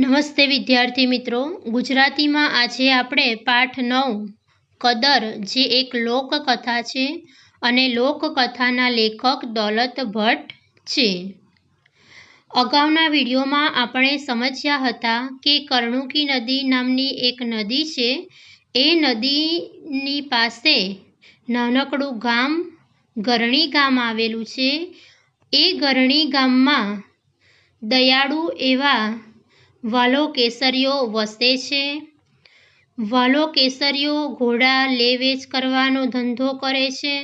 નમસ્તે વિદ્યાર્થી મિત્રો. ગુજરાતીમાં આજે આપણે પાઠ નવ, કદર, જે એક લોકકથા છે અને લોકકથાના લેખક દોલત ભટ્ટ છે. અગાઉના વિડીયોમાં આપણે સમજ્યા હતા કે કર્ણુકી નદી નામની એક નદી છે. એ નદીની પાસે નાનકડું ગામ, ગરણી ગામ આવેલું છે. એ ગરણી ગામમાં દયાળુ એવા વાલો કેસરીઓ વસે છે. વાલો કેસરીઓ ઘોડા લે વેચ કરવાનો ધંધો કરે છે.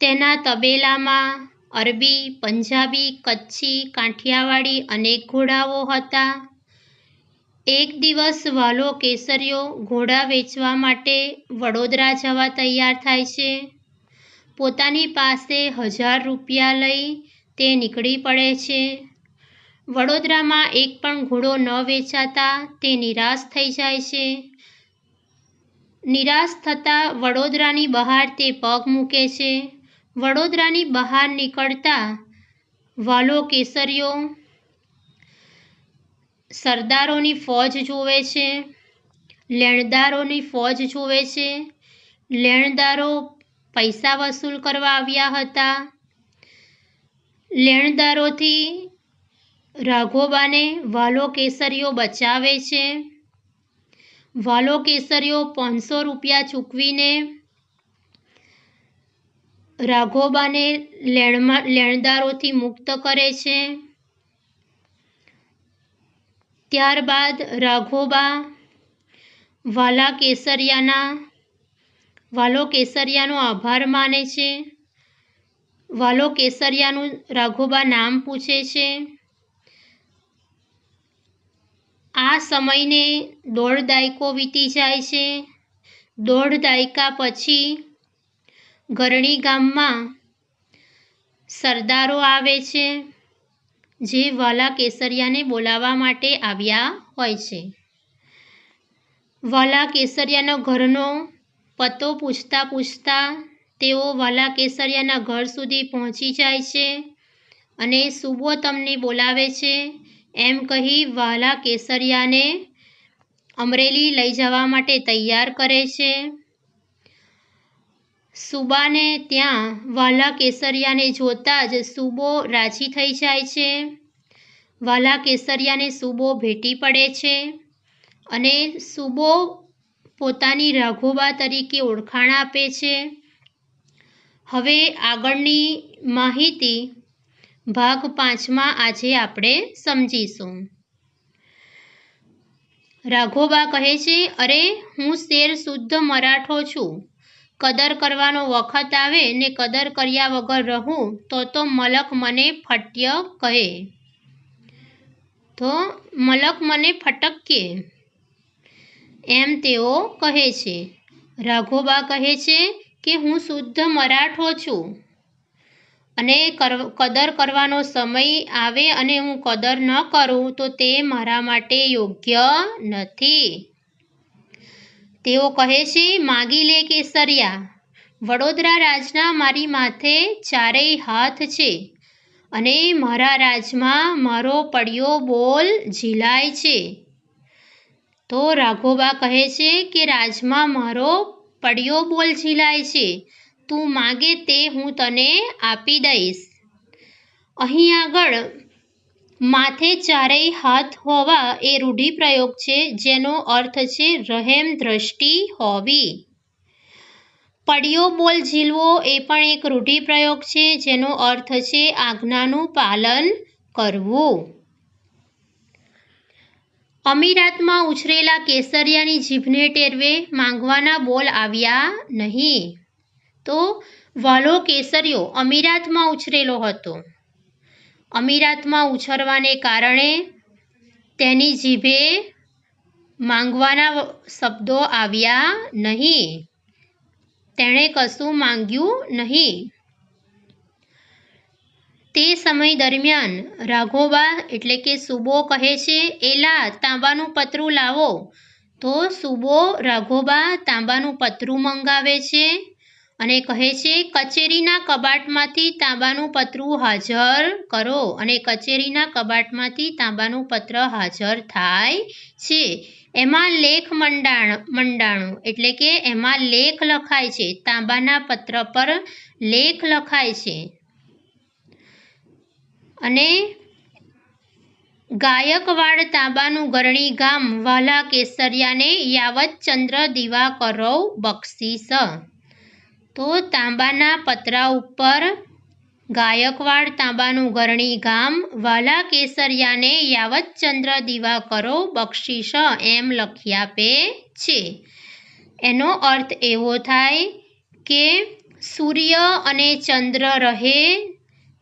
તેના તબેલામાં અરબી, પંજાબી, કચ્છી, કાઠિયાવાડી અનેક ઘોડાઓ હતા. એક દિવસ વાલો કેસરીઓ ઘોડા વેચવા માટે વડોદરા જવા તૈયાર થાય છે. પોતાની પાસે હજાર રૂપિયા લઈ તે નીકળી પડે છે. વડોદરામાં એક પણ ઘોડો ન વેચાતા તે નિરાશ થઈ જાય છે. નિરાશ થતાં વડોદરાની બહાર તે પગ મૂકે છે. વડોદરાની બહાર નીકળતા વાલો કેસરીઓ સરદારોની ફોજ જોવે છે. લેણદારોની ફોજ જોવે છે. લેણદારો પૈસા વસૂલ કરવા આવ્યા હતા. લેણદારોથી રાઘોબાને વાલો કેસરીઓ બચાવે છે. વાલો કેસરીઓ પાંચસો રૂપિયા ચૂકવીને રાઘોબાને લેણમાં, લેણદારોથી મુક્ત કરે છે. ત્યારબાદ રાઘોબા વાલા કેસરિયાના વાલો કેસરિયાનો આભાર માને છે. વાલો કેસરિયાનું રાઘોબા નામ પૂછે છે. આ સમયને દોઢ દાયકો વીતી જાય છે. દોઢ દાયકા પછી ગરણી ગામમાં સરદારો આવે છે, જે વાલા કેસરિયાને બોલાવવા માટે આવ્યા હોય છે. વાલા કેસરિયાના ઘરનો પતો પૂછતા પૂછતા તેઓ વાલા કેસરિયાના ઘર સુધી પહોંચી જાય છે અને સુબો તમને બોલાવે છે એમ કહી વાલા કેસરિયાને અમરેલી લઈ જવા માટે તૈયાર કરે છે. સુબાને ત્યાં વાલા કેસરિયાને જોતા જ સુબો રાજી થઈ જાય છે. વાલા કેસરિયાને સુબો ભેટી પડે છે અને સુબો પોતાની રાઘોબા તરીકે ઓળખાણ આપે છે. હવે આગળની માહિતી ભાગ પાંચમાં આજે આપણે સમજીશું. રાઘોબા કહે છે, અરે, હું શેર શુદ્ધ મરાઠો છું. કદર કરવાનો વખત આવે ને કદર કર્યા વગર રહું, તો તો મલક મને ફટ્ય કહે. તો મલક મને ફટકે એમ તેઓ કહે છે. રાઘોબા કહે છે કે, હું શુદ્ધ મરાઠો છું. અને કદર કરવાનો સમય આવે અને હું કદર ન કરું તો તે મારા માટે યોગ્ય નથી. તેઓ કહે છે, માગી લે કેસરિયા. વડોદરા રાજના મારી માથે ચારેય હાથ છે અને મારા રાજમાં મારો પડ્યો બોલ ઝીલાય છે. તો રાઘોબા કહે છે કે, રાજમાં મારો પડ્યો બોલ ઝીલાય છે. તું માગે તે હું તને આપી દઈશ. અહીં આગળ, માથે ચારેય હાથ હોવા એ રૂઢિપ્રયોગ છે, જેનો અર્થ છે રહેમ દ્રષ્ટિ હોવી. પડ્યો બોલ ઝીલવો એ પણ એક રૂઢિપ્રયોગ છે, જેનો અર્થ છે આજ્ઞાનું પાલન કરવું. અમીરાતમાં ઉછરેલા કેસરિયાની જીભને ટેરવે માંગવાના બોલ આવ્યા નહીં. તો વાલો કેસરિયો અમીરાતમાં ઉછરેલો હતો. અમીરાતમાં ઉછરવાને કારણે તેની જીભે માંગવાના શબ્દો આવ્યા નહીં. તેણે કશું માંગ્યું નહીં. તે સમય દરમિયાન રાઘોબા એટલે કે સુબો કહે છે, એલા, તાંબાનું પતરું લાવો. તો સુબો રાઘોબા તાંબાનું પતરું મંગાવે છે. અને કહે છે, કચેરીના કબાટમાંથી તાંબાનું પતરું હાજર કરો અને કચેરીના કબાટમાંથી તાંબાનું પત્ર હાજર થાય છે. એમાં લેખ મંડાણ, મંડાણું એટલે કે એમાં લેખ લખાય છે, તાંબાના પત્ર પર લેખ લખાય છે. અને ગાયકવાડ તાંબાનું ગરણી ગામ વાલા કેસરિયાને યાવત ચંદ્ર દીવા કરો બક્ષીસ. તો તાંબાના પતરા ઉપર ગાયકવાડ તાંબાનું ગરણી ગામ વાલા કેસરિયાને યાવતચંદ્ર દીવા કરો બક્ષીસ એમ લખી આપે છે. એનો અર્થ એવો થાય કે સૂર્ય અને ચંદ્ર રહે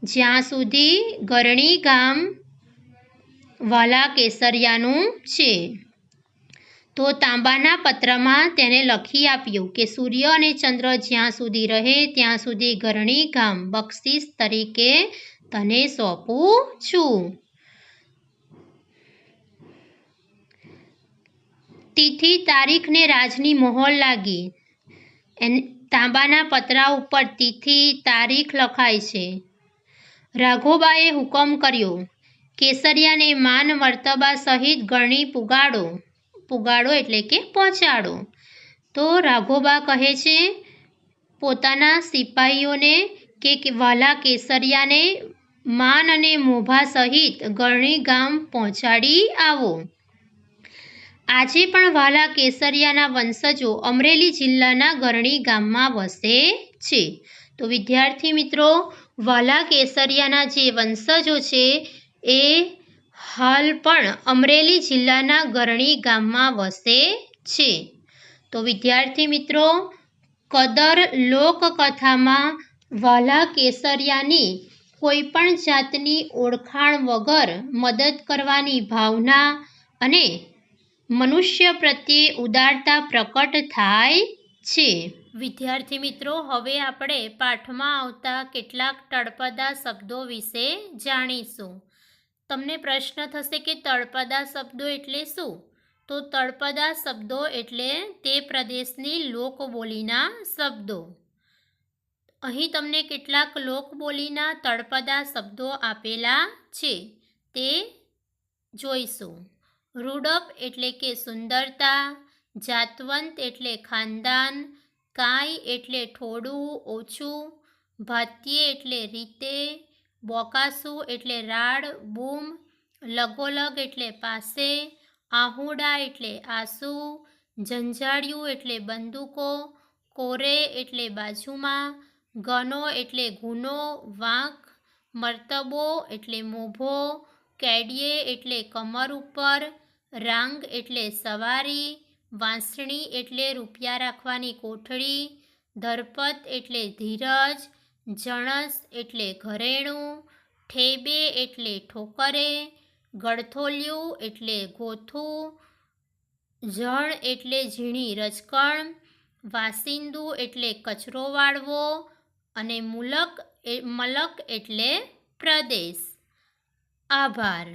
જ્યાં સુધી ગરણી ગામ વાલા કેસરિયાનું છે. તો તાંબાના પત્રમાં તેને લખી આપ્યું કે સૂર્ય અને ચંદ્ર જ્યાં સુધી રહે ત્યાં સુધી ઘરણી ગામ બક્ષિસ તરીકે તને સોંપું છું. તિથિ તારીખને રાજની મોહર લાગી. એને, તાંબાના પતરા ઉપર તિથિ, તારીખ લખાય છે. રાઘોબાએ હુકમ કર્યો. કેસરિયાને માન મર્તબા સહિત ગરણી પુગાડો. પુગાડો એટલે કે પહોંચાડો. તો રાઘોબા કહે છે, પોતાના સિપાહીઓને કે વાલા કેસરિયાને માન અને મોભા સહિત ગરણી ગામ પહોંચાડી આવો. આજે પણ વાલા કેસરિયાના વંશજો અમરેલી જિલ્લાના ગરણી ગામમાં વસે છે. તો વિદ્યાર્થી મિત્રો, વાલા કેસરિયાના જે વંશજો છે એ હાલ પણ અમરેલી જિલ્લાના ગરણી ગામમાં વસે છે. તો વિદ્યાર્થી મિત્રો, કદર લોકકથામાં વાલા કેસરિયાની કોઈ પણ જાતની ઓળખાણ વગર મદદ કરવાની ભાવના અને મનુષ્ય પ્રત્યે ઉદારતા પ્રકટ થાય છે. વિદ્યાર્થી મિત્રો, હવે આપણે પાઠમાં આવતા કેટલાક તળપદા શબ્દો વિશે જાણીશું. તમને પ્રશ્ન થશે કે તળપદા શબ્દો એટલે શું? તો તળપદા શબ્દો એટલે તે પ્રદેશની લોકબોલીના શબ્દો. અહીં તમને કેટલાક લોકબોલીના તળપદા શબ્દો આપેલા છે. તે જોઈશું. રૂડપ એટલે કે સુંદરતા, જાતવંત એટલે ખાનદાન, કાંઈ એટલે થોડું ઓછું, ભાતીય એટલે રીતે બોકાસુ એટલે રાડ, બૂમ, લગોલગ એટલે પાસે, આહુડા એટલે આંસુ ઝંઝાળિયું એટલે બંદૂકો, કોરે એટલે બાજુમાં, ગનો એટલે ગુનો, વાંક, મર્તબો એટલે મોભો કેડીએ એટલે કમર ઉપર, રાંગ એટલે સવારી, વાંસણી એટલે રૂપિયા રાખવાની કોઠડી, ધરપત એટલે ધીરજ જણસ એટલે ઘરેણું, ઠેબે એટલે ઠોકરે, ગળથોલિયું એટલે ગોથું, જણ એટલે ઝીણી રજકણ, વાસિંદુ એટલે કચરો વાળવો અને મુલક મલક એટલે પ્રદેશ. આભાર.